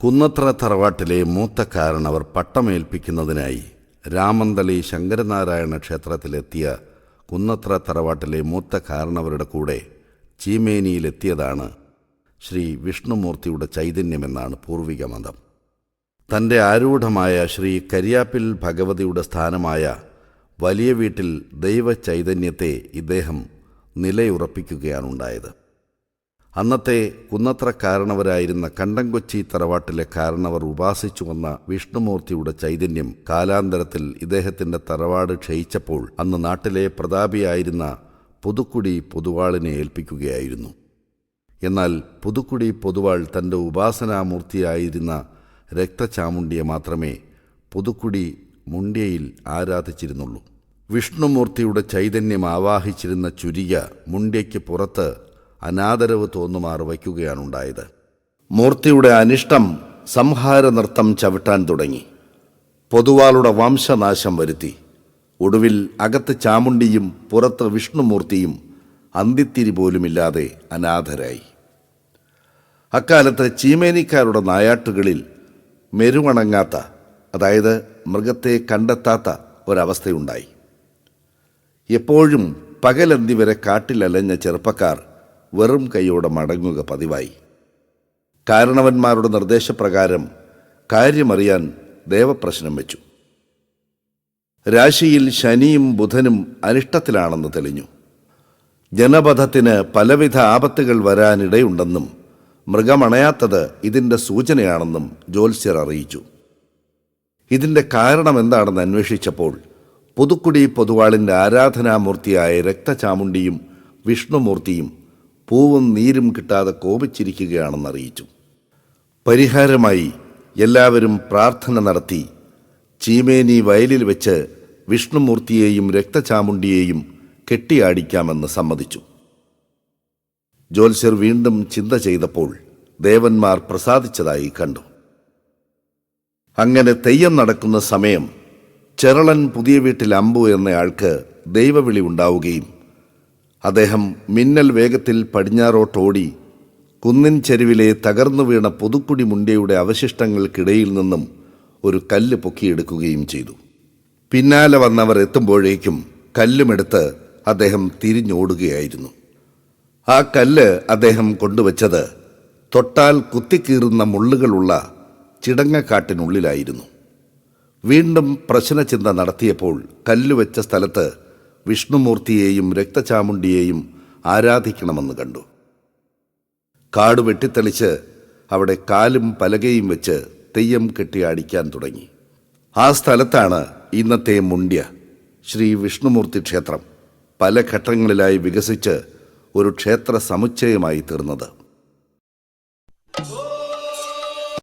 കുന്നത്ര തറവാട്ടിലെ മൂത്തക്കാരൻ അവർ പട്ടമേൽപ്പിക്കുന്നതിനായി രാമന്തളി ശങ്കരനാരായണ ക്ഷേത്രത്തിലെത്തിയ കുന്നത്ര തറവാട്ടിലെ മൂത്തക്കാരനവരുടെ കൂടെ ചീമേനിയിലെത്തിയതാണ് ശ്രീ വിഷ്ണുമൂർത്തിയുടെ ചൈതന്യമെന്നാണ് പൂർവിക മതം. തന്റെ ആരൂഢമായ ശ്രീ കരിയാപ്പിൽ ഭഗവതിയുടെ സ്ഥാനമായ വലിയ വീട്ടിൽ ദൈവ ചൈതന്യത്തെ ഇദ്ദേഹം നിലയുറപ്പിക്കുകയാണുണ്ടായത്. അന്നത്തെ കുന്നത്ര കാരണവരായിരുന്ന കണ്ടംകൊച്ചി തറവാട്ടിലെ കാരണവർ ഉപാസിച്ചു വന്ന വിഷ്ണുമൂർത്തിയുടെ ചൈതന്യം കാലാന്തരത്തിൽ ഇദ്ദേഹത്തിന്റെ തറവാട് ക്ഷയിച്ചപ്പോൾ അന്ന് നാട്ടിലെ പ്രതാപിയായിരുന്ന പുതുക്കുടി പൊതുവാളിനെ ഏൽപ്പിക്കുകയായിരുന്നു. എന്നാൽ പുതുക്കുടി പൊതുവാൾ തന്റെ ഉപാസനാമൂർത്തിയായിരുന്ന രക്തചാമുണ്ടിയെ മാത്രമേ പുതുക്കുടി മുണ്ടിയയിൽ ആരാധിച്ചിരുന്നുള്ളൂ. വിഷ്ണുമൂർത്തിയുടെ ചൈതന്യം ആവാഹിച്ചിരുന്ന ചുരിക മുണ്ടിയയ്ക്ക് പുറത്ത് അനാദരവ് തോന്നുമാർ വയ്ക്കുകയാണുണ്ടായത്. മൂർത്തിയുടെ അനിഷ്ടം സംഹാര നൃത്തം ചവിട്ടാൻ തുടങ്ങി. പൊതുവാളുടെ വംശനാശം വരുത്തി. ഒടുവിൽ അകത്ത് ചാമുണ്ടിയും പുറത്ത് വിഷ്ണുമൂർത്തിയും അന്തിത്തിരി പോലുമില്ലാതെ അനാഥരായി. അക്കാലത്ത് ചീമേനിക്കാരുടെ നായാട്ടുകളിൽ മെരുവണങ്ങാത്ത അതായത് മൃഗത്തെ കണ്ടെത്താത്ത ഒരവസ്ഥയുണ്ടായി. എപ്പോഴും പകലന്തി വരെ കാട്ടിലലഞ്ഞ ചെറുപ്പക്കാർ വെറും കൈയോടെ മടങ്ങുക പതിവായി. കാരണവന്മാരുടെ നിർദ്ദേശപ്രകാരം കാര്യമറിയാൻ ദേവപ്രശ്നം വെച്ചു. രാശിയിൽ ശനിയും ബുധനും അനിഷ്ടത്തിലാണെന്ന് തെളിഞ്ഞു. ജനപഥത്തിന് പലവിധ ആപത്തുകൾ വരാനിടയുണ്ടെന്നും മൃഗമണയാത്തത് ഇതിന്റെ സൂചനയാണെന്നും ജ്യോത്സ്യർ അറിയിച്ചു. ഇതിന്റെ കാരണം എന്താണെന്ന് അന്വേഷിച്ചപ്പോൾ പുതുക്കുടി പൊതുവാളിന്റെ ആരാധനാമൂർത്തിയായ രക്തചാമുണ്ടിയും വിഷ്ണുമൂർത്തിയും പൂവും നീരും കിട്ടാതെ കോപിച്ചിരിക്കുകയാണെന്നറിയിച്ചു. പരിഹാരമായി എല്ലാവരും പ്രാർത്ഥന നടത്തി ചീമേനി വയലിൽ വെച്ച് വിഷ്ണുമൂർത്തിയെയും രക്തചാമുണ്ടിയെയും കെട്ടിയാടിക്കാമെന്ന് സമ്മതിച്ചു. ജ്യോത്സ്യർ വീണ്ടും ചിന്ത ചെയ്തപ്പോൾ ദേവന്മാർ പ്രസാദിച്ചതായി കണ്ടു. അങ്ങനെ തെയ്യം നടക്കുന്ന സമയം ചെറളൻ പുതിയ വീട്ടിൽ അമ്പു എന്നയാൾക്ക് ദൈവവിളി ഉണ്ടാവുകയും അദ്ദേഹം മിന്നൽ വേഗത്തിൽ പടിഞ്ഞാറോട്ടോടി കുന്നിൻ ചെരുവിലെ തകർന്നു വീണ പുതുക്കുടി മുണ്ടയുടെ അവശിഷ്ടങ്ങൾക്കിടയിൽ നിന്നും ഒരു കല്ല് പൊക്കിയെടുക്കുകയും ചെയ്തു. പിന്നാലെ വന്നവർ എത്തുമ്പോഴേക്കും കല്ലുമെടുത്ത് അദ്ദേഹം തിരിഞ്ഞോടുകയായിരുന്നു. ആ കല്ല് അദ്ദേഹം കൊണ്ടുവച്ചത് തൊട്ടാൽ കുത്തിക്കീറുന്ന മുള്ളുകളുള്ള ചിടങ്ങക്കാട്ടിനുള്ളിലായിരുന്നു. വീണ്ടും പ്രശ്നചിന്ത നടത്തിയപ്പോൾ കല്ലുവെച്ച സ്ഥലത്ത് വിഷ്ണുമൂർത്തിയെയും രക്തചാമുണ്ടിയെയും ആരാധിക്കണമെന്ന് കണ്ടു. കാട് വെട്ടിത്തെളിച്ച് അവിടെ കാലും പലകയും വെച്ച് തെയ്യം കെട്ടി അടിക്കാൻ തുടങ്ങി. ആ സ്ഥലത്താണ് ഇന്നത്തെ മുണ്ട്യ ശ്രീ വിഷ്ണുമൂർത്തി ക്ഷേത്രം പല ഘട്ടങ്ങളിലായി വികസിച്ച് ഒരു ക്ഷേത്ര സമുച്ചയമായി തീർന്നത്.